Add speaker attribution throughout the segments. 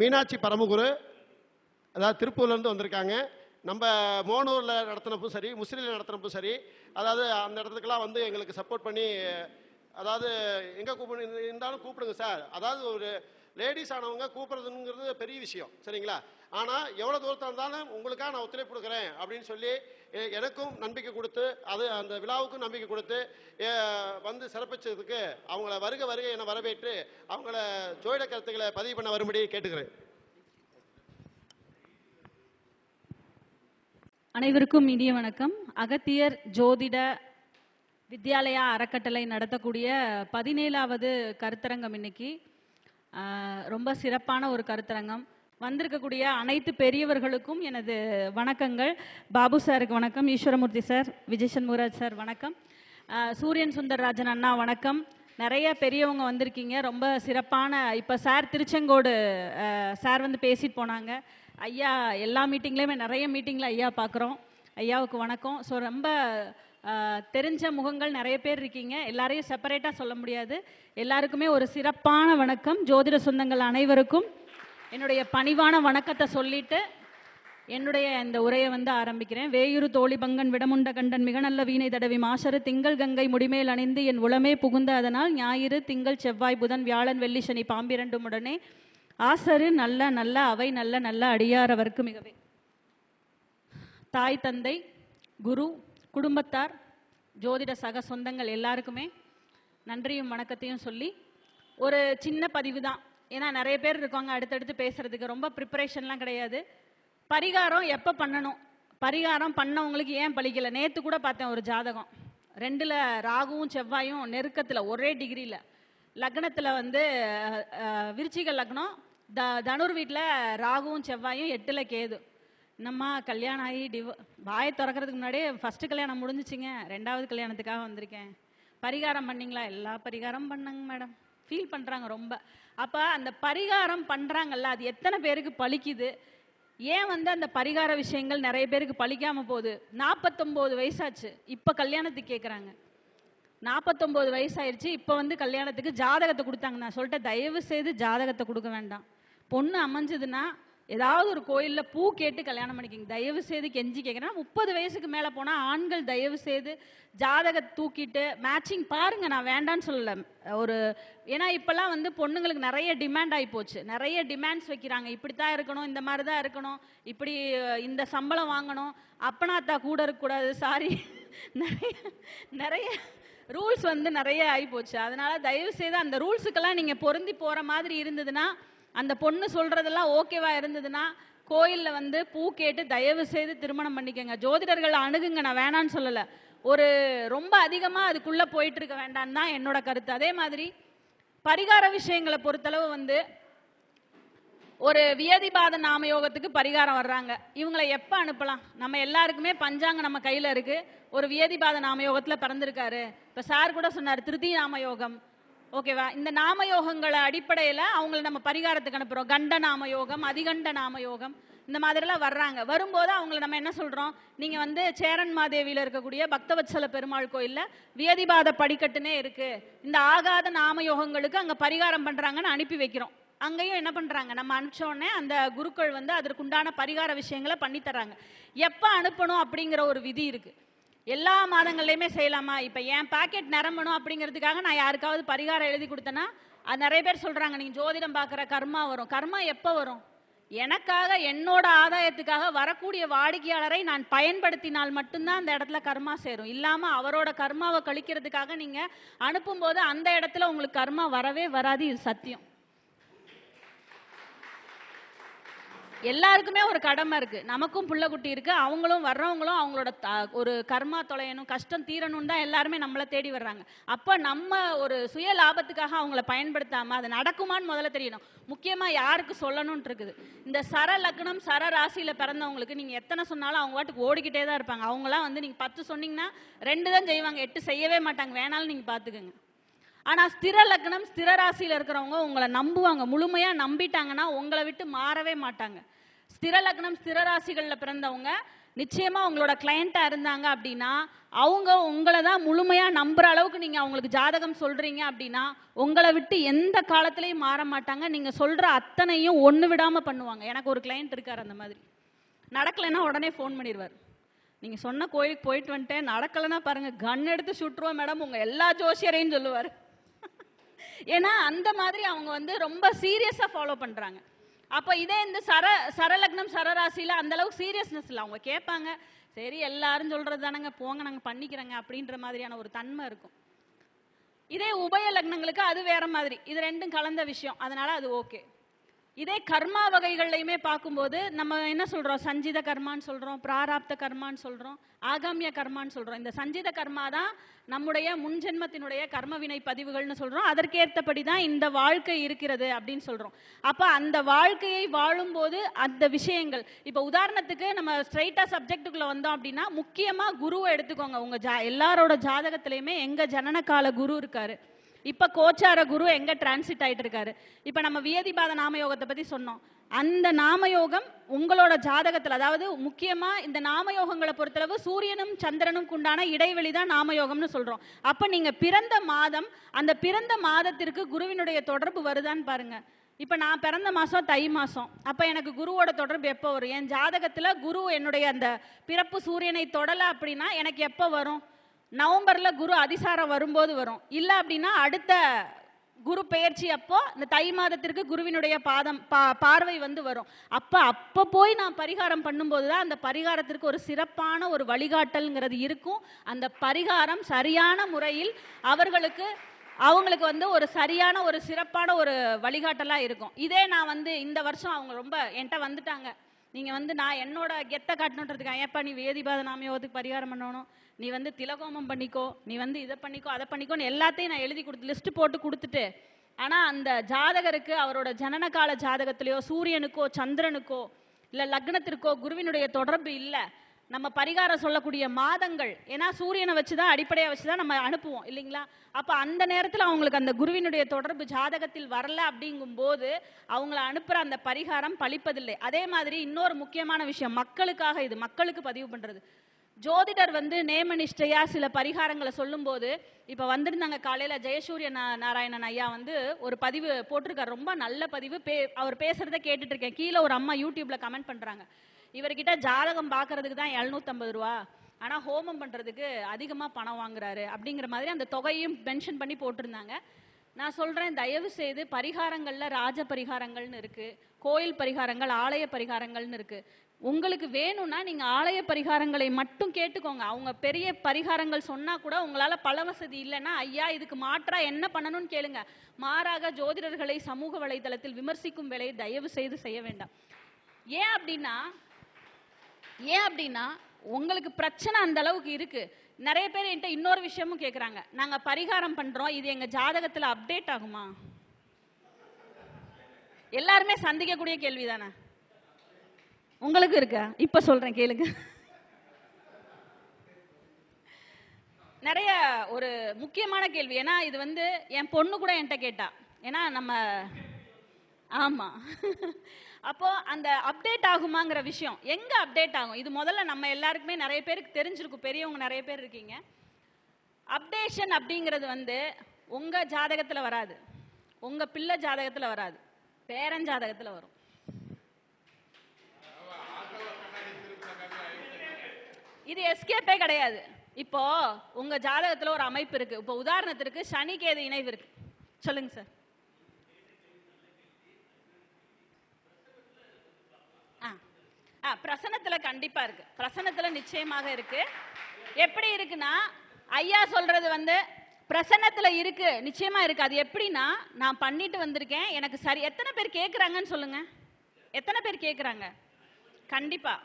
Speaker 1: மீனாட்சி பரமகுரு அதாவது திருப்பூர்லேருந்து வந்திருக்காங்க. நம்ம மோனூரில் நடத்தினப்பும் சரி முஸ்லீமில் நடத்தினப்பும் சரி அதாவது அந்த இடத்துக்கெல்லாம் வந்து எங்களுக்கு சப்போர்ட் பண்ணி அதாவது எங்கே கூப்பிடு இருந்தாலும் கூப்பிடுங்க சார். அதாவது ஒரு லேடிஸ் ஆனவங்க கூப்பிடுறதுங்கிறது பெரிய விஷயம் சரிங்களா? ஆனால் எவ்வளோ தூரத்தில் இருந்தாலும் உங்களுக்காக நான் ஒத்துழைப்பு கொடுக்குறேன் அப்படின்னு சொல்லி எனக்கும் நம்பிக்கை கொடுத்து அது அந்த விழாவுக்கும் நம்பிக்கை கொடுத்து வந்து சிறப்பிச்சதுக்கு அவங்கள வருக வருக என வரவேற்று அவங்கள ஜோயிட கருத்துக்களை பதிவு பண்ண வரும்படி கேட்டுக்கிறேன்.
Speaker 2: அனைவருக்கும் இனிய வணக்கம். அகத்தியர் ஜோதிட வித்யாலயா அறக்கட்டளை நடத்தக்கூடிய பதினேழாவது கருத்தரங்கம் இன்னைக்கு. ரொம்ப சிறப்பான ஒரு கருத்தரங்கம். வந்திருக்கக்கூடிய அனைத்து பெரியவர்களுக்கும் எனது வணக்கங்கள். பாபு சாருக்கு வணக்கம் ஈஸ்வரமூர்த்தி சார் விஜய் சண்முகராஜ் சார் வணக்கம். சூரியன் சுந்தரராஜன் அண்ணா வணக்கம். நிறைய பெரியவங்க வந்திருக்கீங்க. ரொம்ப சிறப்பான இப்போ சார் திருச்செங்கோடு சார் வந்து பேசிட்டு போனாங்க. ஐயா எல்லா மீட்டிங்லேயுமே நிறைய மீட்டிங்கில் ஐயா பார்க்குறோம் ஐயாவுக்கு வணக்கம். ஸோ ரொம்ப தெரிஞ்ச முகங்கள் நிறைய பேர் இருக்கீங்க. எல்லாரையும் செப்பரேட்டாக சொல்ல முடியாது. எல்லாருக்குமே ஒரு சிறப்பான வணக்கம். ஜோதிட சொந்தங்கள் அனைவருக்கும் என்னுடைய பணிவான வணக்கத்தை சொல்லிட்டு என்னுடைய இந்த உரையை வந்து ஆரம்பிக்கிறேன். வேயுரு தோழி பங்கன் விடமுண்ட கண்டன் மிக நல்ல வீணை தடவி மாசரு திங்கள் கங்கை முடிமேல் அணிந்து என் உளமே புகுந்த அதனால் ஞாயிறு திங்கள் செவ்வாய் புதன் வியாழன் வெள்ளி சனி பாம்பிரண்டும் உடனே ஆசரு நல்ல நல்ல அவை நல்ல நல்ல அடியார் அவருக்கு மிகவே. தாய் தந்தை குரு குடும்பத்தார் ஜோதிட சக சொந்தங்கள் எல்லாருக்குமே நன்றியும் வணக்கத்தையும் சொல்லி ஒரு சின்ன பதிவு தான் ஏன்னா நிறைய பேர் இருக்காங்க அடுத்தடுத்து பேசுறதுக்கு. ரொம்ப ப்ரிப்பரேஷன்லாம் கிடையாது. பரிகாரம் எப்போ பண்ணணும்? பரிகாரம் பண்ணவங்களுக்கு ஏன் பழிக்கல நேற்று கூட பார்த்தேன் ஒரு ஜாதகம். ரெண்டில் ராகுவும் செவ்வாயும் நெருக்கத்தில் ஒரே டிகிரியில் லக்னத்தில் வந்து விருச்சிக லக்னம் த தனுர் வீட்டில் ராகுவும் செவ்வாயும் எட்டில் கேது. என்னம்மா கல்யாணம் ஆகி டிவ வாயை திறக்கறதுக்கு முன்னாடியே ஃபஸ்ட்டு கல்யாணம் முடிஞ்சிச்சிங்க. ரெண்டாவது கல்யாணத்துக்காக வந்திருக்கேன். பரிகாரம் பண்ணிங்களா? எல்லா பரிகாரம் பண்ணங்க மேடம். ஃபீல் பண்ணுறாங்க ரொம்ப. அப்போ அந்த பரிகாரம் பண்ணுறாங்கல்ல அது எத்தனை பேருக்கு பழிக்குது? ஏன் வந்து அந்த பரிகார விஷயங்கள் நிறைய பேருக்கு பழிக்காமல் போகுது? நாற்பத்தொம்போது வயசாச்சு. இப்போ கல்யாணத்துக்கு கேட்குறாங்க நாற்பத்தொம்போது வயசாயிருச்சு. இப்போ வந்து கல்யாணத்துக்கு ஜாதகத்தை கொடுத்தாங்க. நான் சொல்லிட்டேன் தயவு செய்து ஜாதகத்தை கொடுக்க வேண்டாம். பொண்ணு அமைஞ்சதுன்னா ஏதாவது ஒரு கோயிலில் பூ கேட்டு கல்யாணம் பண்ணிக்கிங்க. தயவு செய்து கெஞ்சி கேட்குறேன் முப்பது வயசுக்கு மேலே போனால் ஆண்கள் தயவு செய்து ஜாதகத்தை தூக்கிட்டு மேட்சிங் பாருங்க. நான் வேண்டான்னு சொல்லலை. ஒரு ஏன்னா இப்போல்லாம் வந்து பொண்ணுங்களுக்கு நிறைய டிமாண்ட் ஆகி போச்சு. நிறைய டிமாண்ட்ஸ் வைக்கிறாங்க. இப்படி தான் இருக்கணும் இந்த மாதிரி தான் இருக்கணும் இப்படி இந்த சம்பளம் வாங்கணும். அப்பனாத்தா கூட இருக்கக்கூடாது. சாரி நிறைய நிறைய ரூல்ஸ் வந்து நிறைய ஆகி போச்சு. அதனால தயவு செய்து அந்த ரூல்ஸுக்கெல்லாம் நீங்கள் பொருந்தி போகிற மாதிரி இருந்ததுன்னா அந்த பொண்ணு சொல்றதெல்லாம் ஓகேவா இருந்ததுன்னா கோயிலில் வந்து பூ கேட்டு தயவு செய்து திருமணம் பண்ணிக்கங்க. ஜோதிடர்கள் அணுகுங்க நான் வேணான்னு சொல்லலை. ஒரு ரொம்ப அதிகமாக அதுக்குள்ள போயிட்டு இருக்க வேண்டாம் தான் என்னோட கருத்து. அதே மாதிரி பரிகார விஷயங்களை பொறுத்தளவு வந்து ஒரு வியதிபாத நாமயோகத்துக்கு பரிகாரம் வர்றாங்க. இவங்களை எப்போ அனுப்பலாம்? நம்ம எல்லாருக்குமே பஞ்சாங்க நம்ம கையில் இருக்கு. ஒரு வியதிபாத நாமயோகத்தில் பிறந்திருக்காரு. இப்போ சார் கூட சொன்னார் திருதி நாமயோகம். ஓகேவா? இந்த நாமயோகங்களை அடிப்படையில் அவங்கள நம்ம பரிகாரத்துக்கு அனுப்புகிறோம் கண்ட நாமயோகம் அதிகண்ட நாமயோகம் இந்த மாதிரிலாம் வர்றாங்க. வரும்போது அவங்கள நம்ம என்ன சொல்கிறோம் நீங்கள் வந்து சேரன் மாதேவியில் இருக்கக்கூடிய பக்தவத்சல பெருமாள் கோயிலில் வியதிபாத படிக்கட்டுனே இருக்குது இந்த ஆகாத நாமயோகங்களுக்கு அங்கே பரிகாரம் பண்ணுறாங்கன்னு அனுப்பி வைக்கிறோம். அங்கேயும் என்ன பண்ணுறாங்க நம்ம அனுப்பிச்சோடனே அந்த குருக்கள் வந்து அதற்குண்டான பரிகார விஷயங்களை பண்ணித்தர்றாங்க எப்போ அனுப்பணும் அப்படிங்கிற ஒரு விதி இருக்குது எல்லா மாதங்கள்லையுமே செய்யலாமா? இப்போ என் பாக்கெட் நிரம்பணும் அப்படிங்கிறதுக்காக நான் யாருக்காவது பரிகாரம் எழுதி கொடுத்தேன்னா அது நிறைய பேர் சொல்கிறாங்க நீங்கள் ஜோதிடம் பார்க்குற கர்மா வரும். கர்மா எப்போ வரும்? எனக்காக என்னோட ஆதாயத்துக்காக வரக்கூடிய வாடிக்கையாளரை நான் பயன்படுத்தினால் மட்டும்தான் அந்த இடத்துல கர்மா சேரும். இல்லாமல் அவரோட கர்மாவை கழிக்கிறதுக்காக நீங்கள் அனுப்பும்போது அந்த இடத்துல உங்களுக்கு கர்மா வரவே வராது இது சத்தியம். எல்லாருக்குமே ஒரு கடமை இருக்கு. நமக்கும் புள்ள குட்டி இருக்கு. அவங்களும் வர்றவங்களும் அவங்களோட த- ஒரு கர்மா தொலையணும் கஷ்டம் தீரணும் தான் எல்லாருமே நம்மளை தேடி வர்றாங்க. அப்ப நம்ம ஒரு சுய லாபத்துக்காக அவங்கள பயன்படுத்தாம அது நடக்குமான்னு முதல்ல தெரியணும். முக்கியமா யாருக்கு சொல்லணும்னு இருக்குது. இந்த சர லக்னம் சர ராசியில பிறந்தவங்களுக்கு நீங்க எத்தனை சொன்னாலும் அவங்க பாட்டுக்கு ஓடிக்கிட்டே தான் இருப்பாங்க. அவங்களாம் வந்து நீங்க பத்து சொன்னீங்கன்னா ரெண்டு தான் செய்வாங்க எட்டு செய்யவே மாட்டாங்க. வேணாலும் நீங்க பாத்துக்கோங்க. ஆனா ஸ்திர லக்னம் ஸ்திர ராசியில இருக்கிறவங்க உங்களை நம்புவாங்க. முழுமையா நம்பிட்டாங்கன்னா உங்களை விட்டு மாறவே மாட்டாங்க. ஸ்திர லக்னம் ஸ்திர ராசிகள்ல பிறந்தவங்க நிச்சயமா உங்களோட கிளையண்டா இருந்தாங்க அப்படின்னா அவங்க உங்களை தான் முழுமையா நம்புற அளவுக்கு நீங்க அவங்களுக்கு ஜாதகம் சொல்றீங்க அப்படின்னா உங்களை விட்டு எந்த காலத்துலேயும் மாற மாட்டாங்க. நீங்க சொல்ற அத்தனையும் ஒண்ணு விடாம பண்ணுவாங்க. எனக்கு ஒரு கிளையண்ட் இருக்காரு அந்த மாதிரி. நடக்கலைன்னா உடனே ஃபோன் பண்ணிடுவார் நீங்க சொன்ன கோயிலுக்கு போயிட்டு வந்துட்டேன். நடக்கலைன்னா பாருங்க கன் எடுத்து சுட்டுருவோம் மேடம் உங்க எல்லா ஜோசியரையும் சொல்லுவார். ஏன்னா அந்த மாதிரி அவங்க வந்து ரொம்ப சீரியஸா ஃபாலோ பண்றாங்க. அப்ப இதே இந்த சர சரலக்னம் சரராசியில அந்த அளவுக்கு சீரியஸ்னஸ் இல்லை. அவங்க கேட்பாங்க சரி எல்லாரும் சொல்றது தானங்க போங்க நாங்க பண்ணிக்கிறோங்க அப்படின்ற மாதிரியான ஒரு தன்மை இருக்கும். இதே உபய லக்னங்களுக்கு அது வேற மாதிரி. இது ரெண்டும் கலந்த விஷயம். அதனால அது ஓகே இதே கர்மா வகைகள்லையுமே பார்க்கும்போது நம்ம என்ன சொல்றோம்? சஞ்சித கர்மான்னு சொல்றோம் பிராராப்த கர்மான்னு சொல்றோம் ஆகாமிய கர்மான்னு சொல்றோம். இந்த சஞ்சித கர்மா தான் நம்முடைய முன்ஜென்மத்தினுடைய கர்ம வினை பதிவுகள்னு சொல்றோம். அதற்கேற்றபடி தான் இந்த வாழ்க்கை இருக்கிறது அப்படின்னு சொல்றோம். அப்ப அந்த வாழ்க்கையை வாழும்போது அந்த விஷயங்கள் இப்ப உதாரணத்துக்கு நம்ம ஸ்ட்ரைட்டா சப்ஜெக்ட்டுக்குள்ள வந்தோம் அப்படின்னா முக்கியமா குருவை எடுத்துக்கோங்க. உங்க ஜா எல்லாரோட ஜாதகத்திலயுமே எங்க ஜனனகால குரு இருக்காரு. இப்ப கோச்சார குரு எங்க டிரான்சிட் ஆயிட்டு இருக்காரு. இப்ப நம்ம வியதிபாத நாமயோகத்தை பத்தி சொன்னோம். அந்த நாமயோகம் உங்களோட ஜாதகத்துல அதாவது முக்கியமா இந்த நாமயோகங்களை பொறுத்தளவு சூரியனும் சந்திரனும் உண்டான இடைவெளி தான் நாமயோகம்னு சொல்றோம். அப்ப நீங்க பிறந்த மாதம் அந்த பிறந்த மாதத்திற்கு குருவினுடைய தொடர்பு வருதான்னு பாருங்க. இப்ப நான் பிறந்த மாசம் தை மாசம். அப்ப எனக்கு குருவோட தொடர்பு எப்போ வரும்? என் ஜாதகத்துல குரு என்னுடைய அந்த பிறப்பு சூரியனை தொடல அப்படின்னா எனக்கு எப்போ வரும்? நவம்பரில் குரு அதிசாரம் வரும்போது வரும். இல்லை அப்படின்னா அடுத்த குரு பெயர்ச்சி அப்போ இந்த தை மாதத்திற்கு குருவினுடைய பாதம் பா பார்வை வந்து வரும். அப்போ அப்போ போய் நான் பரிகாரம் பண்ணும்போது தான் அந்த பரிகாரத்திற்கு ஒரு சிறப்பான ஒரு வழிகாட்டல்ங்கிறது இருக்கும். அந்த பரிகாரம் சரியான முறையில் அவர்களுக்கு அவங்களுக்கு வந்து ஒரு சரியான ஒரு சிறப்பான ஒரு வழிகாட்டலாக இருக்கும். இதே நான் வந்து இந்த வருஷம் அவங்க ரொம்ப என்கிட்ட வந்துட்டாங்க. நீங்க வந்து நான் என்னோட கெத்த காட்டணுன்றதுக்காக ஏப்பா நீ வேதிபாத நாமயோகத்துக்கு பரிகாரம் பண்ணணும். நீ வந்து திலகோமம் பண்ணிக்கோ. நீ வந்து இதை பண்ணிக்கோ அதை பண்ணிக்கோன்னு எல்லாத்தையும் நான் எழுதி கொடுத்து லிஸ்ட் போட்டு கொடுத்துட்டு ஆனா அந்த ஜாதகருக்கு அவரோட ஜனனகால ஜாதகத்திலேயோ சூரியனுக்கோ சந்திரனுக்கோ இல்ல லக்னத்திற்கோ குருவினுடைய தொடர்பு இல்லை. நம்ம பரிகாரம் சொல்லக்கூடிய மாதங்கள். ஏன்னா சூரியனை வச்சு தான் அடிப்படையாக வச்சு தான் நம்ம அனுப்புவோம் இல்லைங்களா? அப்போ அந்த நேரத்தில் அவங்களுக்கு அந்த குருவினுடைய தொடர்பு ஜாதகத்தில் வரல அப்படிங்கும்போது அவங்கள அனுப்புகிற அந்த பரிகாரம் பழிப்பதில்லை. அதே மாதிரி இன்னொரு முக்கியமான விஷயம் மக்களுக்காக இது மக்களுக்கு பதிவு பண்ணுறது ஜோதிடர் வந்து நேமனிஷ்டையா சில பரிகாரங்களை சொல்லும்போது இப்போ வந்திருந்தாங்க காலையில் ஜெயசூரிய நாராயணன் ஐயா வந்து ஒரு பதிவு போட்டிருக்காரு. ரொம்ப நல்ல பதிவு. பே அவர் பேசுகிறத கேட்டுட்ருக்கேன் கீழே ஒரு அம்மா யூடியூப்பில் கமெண்ட் பண்ணுறாங்க இவர்கிட்ட ஜாதகம் பார்க்கறதுக்கு தான் 750 ரூபா. ஆனா ஹோமம் பண்றதுக்கு அதிகமா பணம் வாங்குறாரு அப்படிங்கிற மாதிரி அந்த தொகையும் மென்ஷன் பண்ணி போட்டிருந்தாங்க. நான் சொல்றேன் தயவு செய்து பரிகாரங்கள்ல ராஜ பரிகாரங்கள்னு இருக்கு கோயில் பரிகாரங்கள் ஆலய பரிகாரங்கள்னு இருக்கு. உங்களுக்கு வேணும்னா நீங்க ஆலய பரிகாரங்களை மட்டும் கேட்டுக்கோங்க. அவங்க பெரிய பரிகாரங்கள் சொன்னா கூட உங்களால பல வசதி இல்லைன்னா ஐயா இதுக்கு மாற்றா என்ன பண்ணணும்னு கேளுங்க. மாறாக ஜோதிடர்களை சமூக வலைதளத்தில் விமர்சிக்கும் வேலையை தயவு செய்து செய்ய வேண்டாம். ஏன் அப்படின்னா ஏன் அப்படின்னா உங்களுக்கு பிரச்சனை அந்த அளவுக்கு இருக்கு. நிறைய பேர் என்கிட்ட இன்னொரு விஷயமும் கேட்குறாங்க நாங்கள் பரிகாரம் பண்ணுறோம் இது எங்கள் ஜாதகத்தில் அப்டேட் ஆகுமா? எல்லாருமே சந்திக்கக்கூடிய கேள்வி தானே உங்களுக்கு இருக்கா? இப்போ சொல்கிறேன் கேளுங்க. நிறைய ஒரு முக்கியமான கேள்வி. ஏன்னா இது வந்து என் பொண்ணு கூட என்கிட்ட கேட்டா. ஏன்னா நம்ம ஆமா. அப்போ அந்த அப்டேட் ஆகுமாங்கிற விஷயம் எங்க அப்டேட் ஆகும்? இது முதல்ல நம்ம எல்லாருக்குமே நிறைய பேருக்கு தெரிஞ்சிருக்கும். பெரியவங்க நிறைய பேர் இருக்கீங்க. அப்டேஷன் அப்படிங்கிறது வந்து உங்க ஜாதகத்துல வராது. உங்க பிள்ளை ஜாதகத்துல வராது. பேரன் ஜாதகத்துல வரும். இது எஸ்கேப்பே கிடையாது. இப்போ உங்க ஜாதகத்துல ஒரு அமைப்பு இருக்கு. இப்போ உதாரணத்திற்கு சனி கேது இணைவு இருக்கு? சொல்லுங்க சார் பிரசனத்துல கண்டிப்பா இருக்கு. பிரசனத்துல நிச்சயமாக இருக்கு. எப்படி இருக்குன்னா ஐயா சொல்றது வந்து பிரசன்னத்தில் இருக்கு நிச்சயமா இருக்கு. அது எப்படின்னா நான் பண்ணிட்டு வந்திருக்கேன் எனக்கு சரி எத்தனை பேர் கேட்குறாங்கன்னு சொல்லுங்க. எத்தனை பேர் கேட்குறாங்க கண்டிப்பா.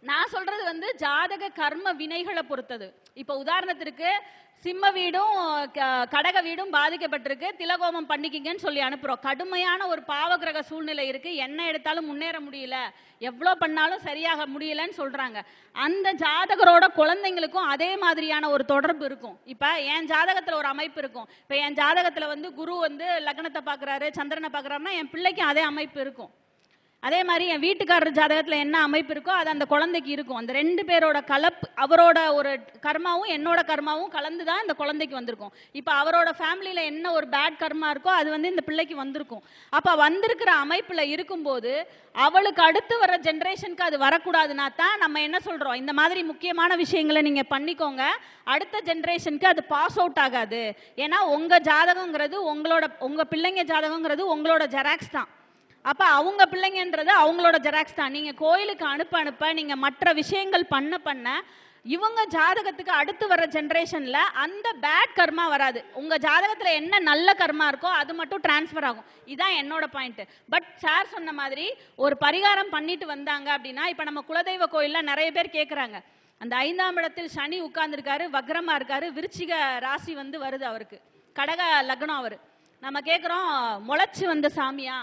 Speaker 2: நான் சொல்றது வந்து ஜாதக கர்ம வினைகளை பொறுத்தது. இப்ப உதாரணத்திற்கு சிம்ம வீடும் க- கடக வீடும் பாதிக்கப்பட்டிருக்கு. திலகோமம் பண்ணிக்கிங்கன்னு சொல்லி அனுப்புறோம். கடுமையான ஒரு பாவகிரக சூழ்நிலை இருக்கு. என்ன எடுத்தாலும் முன்னேற முடியல. எவ்வளோ பண்ணாலும் சரியாக முடியலன்னு சொல்றாங்க. அந்த ஜாதகரோட குழந்தைங்களுக்கும் அதே மாதிரியான ஒரு தொடர்பு இருக்கும். இப்ப என் ஜாதகத்துல ஒரு அமைப்பு இருக்கும். இப்ப என் ஜாதகத்துல வந்து குரு வந்து லக்னத்தை பாக்குறாரு சந்திரனை பாக்குறாருன்னா என் பிள்ளைக்கும் அதே அமைப்பு இருக்கும். அதே மாதிரி என் வீட்டுக்காரர் ஜாதகத்தில் என்ன அமைப்பு இருக்கோ அது அந்த குழந்தைக்கு இருக்கும். அந்த ரெண்டு பேரோட கலப்பு அவரோட ஒரு கர்மாவும் என்னோட கர்மாவும் கலந்து தான் இந்த குழந்தைக்கு வந்திருக்கும். இப்போ அவரோட ஃபேமிலியில் என்ன ஒரு பேட் கர்மா இருக்கோ அது வந்து இந்த பிள்ளைக்கு வந்திருக்கும். அப்போ வந்திருக்கிற அமைப்பில் இருக்கும்போது அவளுக்கு அடுத்து வர ஜென்ரேஷனுக்கு அது வரக்கூடாதுன்னா தான் நம்ம என்ன சொல்கிறோம் இந்த மாதிரி முக்கியமான விஷயங்களை நீங்கள் பண்ணிக்கோங்க. அடுத்த ஜென்ரேஷனுக்கு அது பாஸ் அவுட் ஆகாது. ஏன்னா உங்கள் ஜாதகங்கிறது உங்களோட உங்கள் பிள்ளைங்க ஜாதகங்கிறது உங்களோட ஜெராக்ஸ் தான். அப்ப அவங்க பிள்ளைங்கன்றது அவங்களோட ஜெராக்ஸ் தான். நீங்க கோயிலுக்கு அனுப்ப அனுப்ப நீங்க மற்ற விஷயங்கள் பண்ண பண்ண இவங்க ஜாதகத்துக்கு அடுத்து வர ஜென்ரேஷன்ல அந்த பேட் கர்மா வராது. உங்க ஜாதகத்துல என்ன நல்ல கர்மா இருக்கோ அது மட்டும் டிரான்ஸ்ஃபர் ஆகும். இதான் என்னோட பாயிண்ட் பட் சார் சொன்ன மாதிரி ஒரு பரிகாரம் பண்ணிட்டு வந்தாங்க அப்படின்னா இப்ப நம்ம குலதெய்வ கோயில்ல நிறைய பேர் கேக்குறாங்க. அந்த ஐந்தாம் இடத்தில் சனி உட்கார்ந்துருக்காரு வக்ரமா இருக்காரு விருச்சிக ராசி வந்து வருது அவருக்கு. கடக லக்னம் அவர். நம்ம கேட்குறோம் முளைச்சு வந்த சாமியா?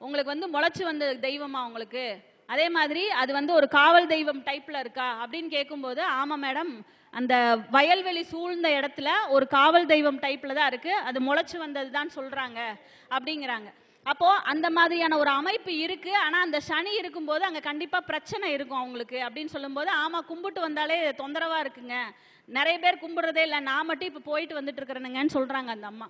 Speaker 2: உங்களுக்கு வந்து முளைச்சு வந்த தெய்வமா உங்களுக்கு? அதே மாதிரி அது வந்து ஒரு காவல் தெய்வம் டைப்பில் இருக்கா? அப்படின்னு கேட்கும்போது ஆமாம் மேடம் அந்த வயல்வெளி சூழ்ந்த இடத்துல ஒரு காவல் தெய்வம் டைப்பில் தான் இருக்குது அது முளைச்சு வந்தது தான் சொல்கிறாங்க அப்படிங்கிறாங்க. அப்போ அந்த மாதிரியான ஒரு அமைப்பு இருக்கு. ஆனா அந்த சனி இருக்கும்போது அங்க கண்டிப்பா பிரச்சனை இருக்கும் அவங்களுக்கு அப்படின்னு சொல்லும்போது ஆமா கும்பிட்டு வந்தாலே தொந்தரவா இருக்குங்க. நிறைய பேர் கும்பிடுறதே இல்லை. நான் மட்டும் இப்ப போயிட்டு வந்துட்டு இருக்கிறேனுங்கன்னு சொல்றாங்க அந்த அம்மா.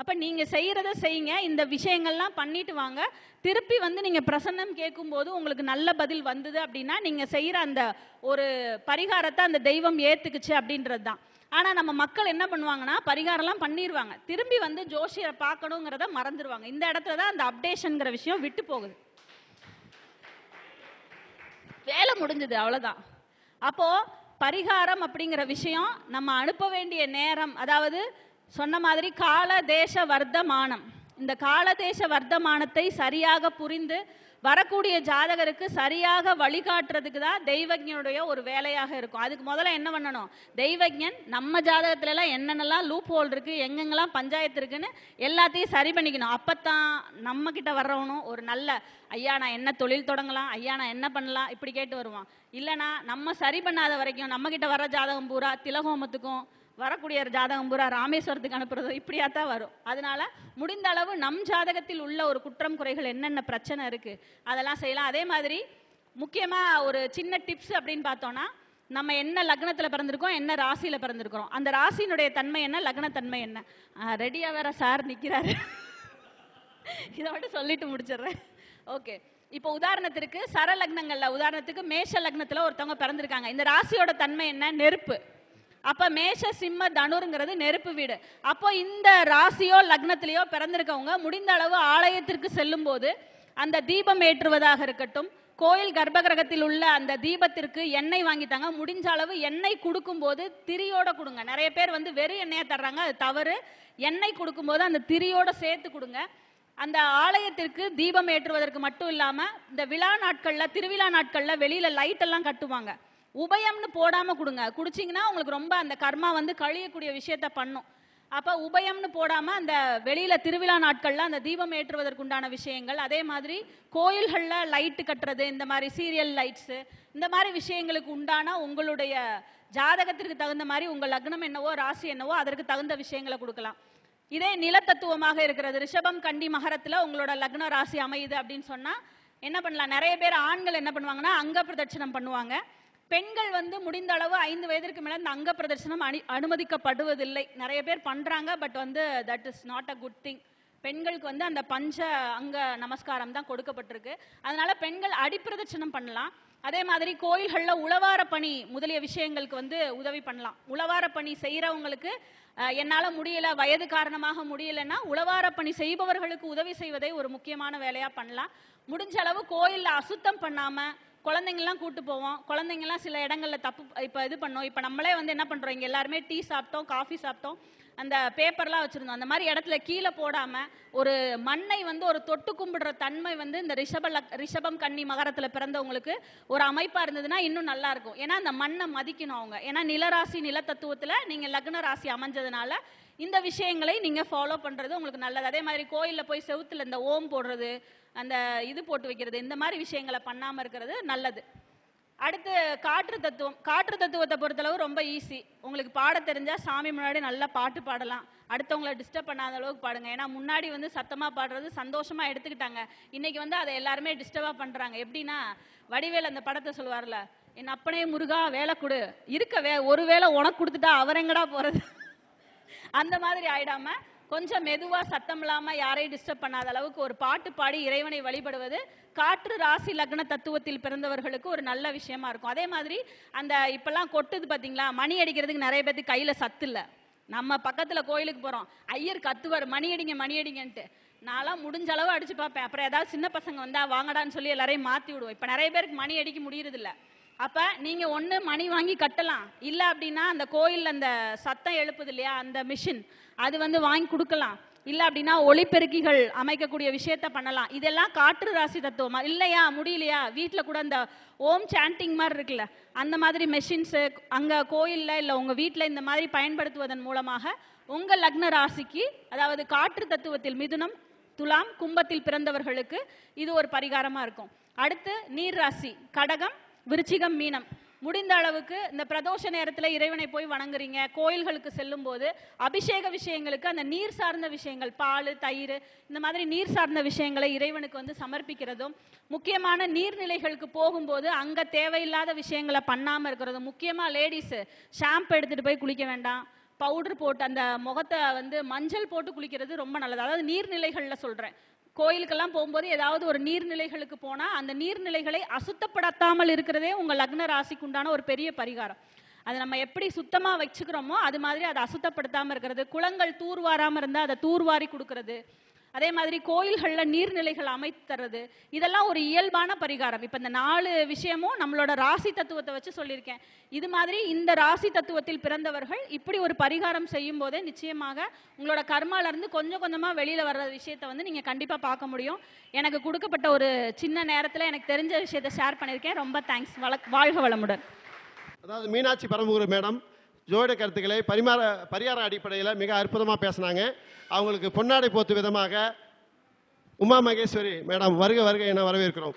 Speaker 2: அப்ப நீங்க செய்யறத செய்யுங்க. இந்த விஷயங்கள்லாம் பண்ணிட்டு வாங்க. திருப்பி வந்து நீங்க பிரசன்னம் கேட்கும்போது உங்களுக்கு நல்ல பதில் வந்தது அப்படின்னா நீங்க செய்யற அந்த ஒரு பரிகாரத்தை அந்த தெய்வம் ஏத்துக்குச்சு அப்படின்றது தான். ஆனா நம்ம மக்கள் என்ன பண்ணுவாங்கன்னா பரிகாரம்லாம் பண்ணிடுவாங்க திரும்பி வந்து ஜோஷியரை பார்க்கணுங்கிறத மறந்துடுவாங்க இந்த இடத்துல தான் அந்த அப்டேஷன்ங்கிற விஷயம் விட்டு போகுது. வேலை முடிஞ்சது அவ்வளவுதான். அப்போ பரிகாரம் அப்படிங்கிற விஷயம் நம்ம அனுப்ப வேண்டிய நேரம் அதாவது சொன்ன மாதிரி கால தேச வர்த்தமானம். இந்த கால தேச வர்த்தமானத்தை சரியாக புரிந்து வரக்கூடிய ஜாதகருக்கு சரியாக வழிகாட்டுறதுக்கு தான் தெய்வஜனுடைய ஒரு வேலையாக இருக்கும். அதுக்கு முதல்ல என்ன பண்ணணும்? தெய்வஜன் நம்ம ஜாதகத்துல எல்லாம் என்னென்னலாம் லூப் ஹோல் இருக்கு எங்கெங்கெல்லாம் பஞ்சாயத்து இருக்குன்னு எல்லாத்தையும் சரி பண்ணிக்கணும். அப்பத்தான் நம்ம கிட்ட வர்றவனும் ஒரு நல்ல ஐயா நான் என்ன தொழில் தொடங்கலாம்? ஐயா நான் என்ன பண்ணலாம்? இப்படி கேட்டு வருவான். இல்லைனா நம்ம சரி பண்ணாத வரைக்கும் நம்ம கிட்ட வர ஜாதகம் பூரா திலகோமத்துக்கும் வரக்கூடிய ஜாதகம் பூரா ராமேஸ்வரத்துக்கு அனுப்புறதோ இப்படியா தான் வரும். அதனால முடிந்த அளவு நம் ஜாதகத்தில் உள்ள ஒரு குற்றம் குறைகள் என்னென்ன பிரச்சனை இருக்கு அதெல்லாம் செய்யலாம். அதே மாதிரி முக்கியமா ஒரு சின்ன டிப்ஸ் அப்படின்னு பார்த்தோம்னா நம்ம என்ன லக்னத்தில் பிறந்திருக்கோம் என்ன ராசியில பிறந்திருக்கிறோம். அந்த ராசியினுடைய தன்மை என்ன லக்னத்தன்மை என்ன? ரெடியா வேற சார் நிக்கிறாரு. இதை மட்டும் சொல்லிட்டு முடிச்சிடுறேன். ஓகே இப்போ உதாரணத்திற்கு சர லக்னங்களில் உதாரணத்துக்கு மேஷ லக்னத்தில் ஒருத்தவங்க பிறந்திருக்காங்க. இந்த ராசியோட தன்மை என்ன? நெருப்பு. அப்ப மேஷ சிம்ம தனுருங்கிறது நெருப்பு வீடு. அப்போ இந்த ராசியோ லக்னத்திலேயோ பிறந்திருக்கவங்க முடிந்த அளவு ஆலயத்திற்கு செல்லும் போது அந்த தீபம் ஏற்றுவதாக இருக்கட்டும். கோயில் கர்ப்பகிரகத்தில் உள்ள அந்த தீபத்திற்கு எண்ணெய் வாங்கித்தாங்க. முடிஞ்ச அளவு எண்ணெய் கொடுக்கும்போது திரியோட கொடுங்க. நிறைய பேர் வந்து வெறும் எண்ணெயை தர்றாங்க. அது தவறு. எண்ணெய் கொடுக்கும்போது அந்த திரியோட சேர்த்து கொடுங்க. அந்த ஆலயத்திற்கு தீபம் ஏற்றுவதற்கு மட்டும் இல்லாமல் இந்த விழா நாட்களில் திருவிழா நாட்களில் வெளியில் லைட் எல்லாம் கட்டுவாங்க. உபயம்னு போடாம கொடுங்க. குடிச்சிங்கன்னா உங்களுக்கு ரொம்ப அந்த கர்மா வந்து கழியக்கூடிய விஷயத்த பண்ணும். அப்ப உபயம்னு போடாம அந்த வெளியில திருவிழா நாட்கள்ல அந்த தீபம் ஏற்றுவதற்குண்டான விஷயங்கள் அதே மாதிரி கோயில்கள்ல லைட்டு கட்டுறது இந்த மாதிரி சீரியல் லைட்ஸ் இந்த மாதிரி விஷயங்களுக்கு உண்டான உங்களுடைய ஜாதகத்திற்கு தகுந்த மாதிரி உங்க லக்னம் என்னவோ ராசி என்னவோ அதற்கு தகுந்த விஷயங்களை கொடுக்கலாம். இதே நிலத்தத்துவமாக இருக்கிறது. ரிஷபம் கண்டி மகரத்துல உங்களோட லக்ன ராசி அமையுது அப்படின்னு சொன்னா என்ன பண்ணலாம்? நிறைய பேர் ஆண்கள் என்ன பண்ணுவாங்கன்னா அங்க பிரதட்சணம் பண்ணுவாங்க. பெண்கள் வந்து முடிந்த அளவு ஐந்து வயதிற்கு மேல இந்த அங்க பிரதர்சனம் அணி அனுமதிக்கப்படுவதில்லை. நிறைய பேர் பண்றாங்க பட் வந்து that is not a good thing பெண்களுக்கு வந்து அந்த பஞ்ச அங்க நமஸ்காரம் தான் கொடுக்கப்பட்டிருக்கு. அதனால பெண்கள் அடிப்பிரதட்சணம் பண்ணலாம். அதே மாதிரி கோயில்களில் உழவார பணி முதலிய விஷயங்களுக்கு வந்து உதவி பண்ணலாம். உழவார பணி செய்கிறவங்களுக்கு என்னால் முடியல வயது காரணமாக முடியலன்னா உழவார பணி செய்பவர்களுக்கு உதவி செய்வதை ஒரு முக்கியமான வேலையாக பண்ணலாம். முடிஞ்ச அளவு கோயிலில் அசுத்தம் பண்ணாமல் குழந்தைங்கலாம் கூட்டு போவோம். குழந்தைங்கலாம் சில இடங்களில் தப்பு இப்போ இது பண்ணோம். இப்போ நம்மளே வந்து என்ன பண்ணுறோம் இங்கே எல்லாருமே டீ சாப்பிட்டோம் காஃபி சாப்பிட்டோம். அந்த பேப்பர்லாம் வச்சுருந்தோம். அந்த மாதிரி இடத்துல கீழே போடாமல் ஒரு மண்ணை வந்து ஒரு தொட்டு கும்பிடுற தன்மை வந்து இந்த ரிஷப லக்- ரிஷபம் கன்னி மகரத்தில் பிறந்தவங்களுக்கு ஒரு அமைப்பாக இருந்ததுன்னா இன்னும் நல்லாயிருக்கும் ஏன்னா அந்த மண்ணை மதிக்கணும் அவங்க. ஏன்னா நிலராசி நிலத்தத்துவத்தில் நீங்கள் லக்ன ராசி அமைஞ்சதுனால இந்த விஷயங்களை நீங்கள் ஃபாலோ பண்ணுறது உங்களுக்கு நல்லது. அதே மாதிரி கோயிலில் போய் செவுத்துல இந்த ஓம் போடுறது அந்த இது போட்டு வைக்கிறது இந்த மாதிரி விஷயங்களை பண்ணாம இருக்கிறது நல்லது. அடுத்து காற்று தத்துவம். காற்று தத்துவத்தை பொறுத்தளவு ரொம்ப ஈஸி உங்களுக்கு பாட தெரிஞ்சா சாமி முன்னாடி நல்லா பாட்டு பாடலாம். அடுத்தவங்கள டிஸ்டர்ப் பண்ணாத அளவுக்கு பாடுங்க. ஏன்னா முன்னாடி வந்து சத்தமா பாடுறது சந்தோஷமா எடுத்துக்கிட்டாங்க. இன்னைக்கு வந்து அதை எல்லாருமே டிஸ்டர்பா பண்றாங்க. எப்படின்னா வடிவேல் அந்த படத்தை சொல்லுவார்ல என் அப்பனே முருகா வேலை கொடு. இருக்க வே ஒரு வேளை உனக்கு கொடுத்துட்டா அவர் எங்கடா போறது? அந்த மாதிரி ஆயிடாம கொஞ்சம் மெதுவா சத்தம் இல்லாம யாரையும் டிஸ்டர்ப் பண்ணாத அளவுக்கு ஒரு பாட்டு பாடி இறைவனை வழிபடுவது காற்று ராசி லக்ன தத்துவத்தில் பிறந்தவர்களுக்கு ஒரு நல்ல விஷயமா இருக்கும். அதே மாதிரி அந்த இப்பெல்லாம் கொட்டுது பாத்தீங்களா? மணி அடிக்கிறதுக்கு நிறைய பேர்த்து கையில சத்து இல்ல. நம்ம பக்கத்துல கோயிலுக்கு போறோம். ஐயர் கத்துவார் மணி அடிங்க மணி அடிங்கன்ட்டு. நான்லாம் முடிஞ்ச அளவு அடிச்சு பார்ப்பேன். அப்புறம் ஏதாவது சின்ன பசங்க வந்தா வாங்கடான்னு சொல்லி எல்லாரையும் மாத்தி விடுவோம். இப்ப நிறைய பேருக்கு மணி அடிக்க முடியறது அப்ப நீங்க ஒண்ணு மணி வாங்கி கட்டலாம். இல்ல அப்படின்னா அந்த கோயிலில் அந்த சத்தம் எழுப்புது இல்லையா? அந்த மிஷின். அது வந்து வாங்கி கொடுக்கலாம். இல்ல அப்படின்னா ஒளிப்பெருக்கிகள் அமைக்கக்கூடிய விஷயத்த பண்ணலாம். இதெல்லாம் காற்று ராசி தத்துவமா? இல்லையா? முடியலையா? வீட்டில் கூட அந்த ஓம் சாண்டிங் மாதிரி இருக்குல்ல. அந்த மாதிரி மெஷின்ஸ் அங்க கோயில்ல இல்ல உங்க வீட்டில் இந்த மாதிரி பயன்படுத்துவதன் மூலமாக உங்க லக்ன ராசிக்கு அதாவது காற்று தத்துவத்தில் மிதுனம் துலாம் கும்பத்தில் பிறந்தவர்களுக்கு இது ஒரு பரிகாரமா இருக்கும். அடுத்து நீர் ராசி. கடகம் விருச்சிகம் மீனம். முடிந்த அளவுக்கு இந்த பிரதோஷ நேரத்தில் இறைவனை போய் வணங்குறீங்க. கோயில்களுக்கு செல்லும் போது அபிஷேக விஷயங்களுக்கு அந்த நீர் சார்ந்த விஷயங்கள் பால் தயிர் இந்த மாதிரி நீர் சார்ந்த விஷயங்களை இறைவனுக்கு வந்து சமர்ப்பிக்கிறதும் முக்கியமான நீர்நிலைகளுக்கு போகும்போது அங்கே தேவையில்லாத விஷயங்களை பண்ணாமல் இருக்கிறதும் முக்கியமாக லேடிஸு ஷாம்பு எடுத்துகிட்டு போய் குளிக்க வேண்டாம். பவுடர் போட்டு அந்த முகத்தை வந்து மஞ்சள் போட்டு குளிக்கிறது ரொம்ப நல்லது. அதாவது நீர்நிலைகளில் சொல்கிறேன் கோயிலுக்கெல்லாம் போகும்போது ஏதாவது ஒரு நீர்நிலைகளுக்கு போனால் அந்த நீர்நிலைகளை அசுத்தப்படுத்தாமல் இருக்கிறதே உங்கள் லக்ன ராசிக்கு உண்டான ஒரு பெரிய பரிகாரம். அதை நம்ம எப்படி சுத்தமாக வச்சுக்கிறோமோ அது மாதிரி அதை அசுத்தப்படுத்தாமல் இருக்கிறது. குளங்கள் தூர்வாராமல் இருந்தால் அதை தூர்வாரி கொடுக்கறது. அதே மாதிரி கோயில்களில் நீர்நிலைகள் அமைத்து இதெல்லாம் ஒரு இயல்பான பரிகாரம். இப்போ இந்த நாலு விஷயமும் நம்மளோட ராசி தத்துவத்தை வச்சு சொல்லியிருக்கேன். இது மாதிரி இந்த ராசி தத்துவத்தில் பிறந்தவர்கள் இப்படி ஒரு பரிகாரம் செய்யும் போதே நிச்சயமாக உங்களோட கர்மாலேருந்து கொஞ்சம் கொஞ்சமாக வெளியில் வர்ற விஷயத்த வந்து நீங்கள் கண்டிப்பாக பார்க்க முடியும். எனக்கு கொடுக்கப்பட்ட ஒரு சின்ன நேரத்தில் எனக்கு தெரிஞ்ச விஷயத்தை ஷேர் பண்ணியிருக்கேன். ரொம்ப தேங்க்ஸ் வாழ்க வளமுடன்.
Speaker 1: அதாவது மீனாட்சி பரமபுரம் மேடம் ஜோட கருத்துக்களை பரிமாற பரிகார அடிப்படையில் மிக அற்புதமாக பேசினாங்க. அவங்களுக்கு பொன்னாடை போத்து விதமாக உமா மகேஸ்வரி மேடம் வருக வருக என வரவேற்கிறோம்.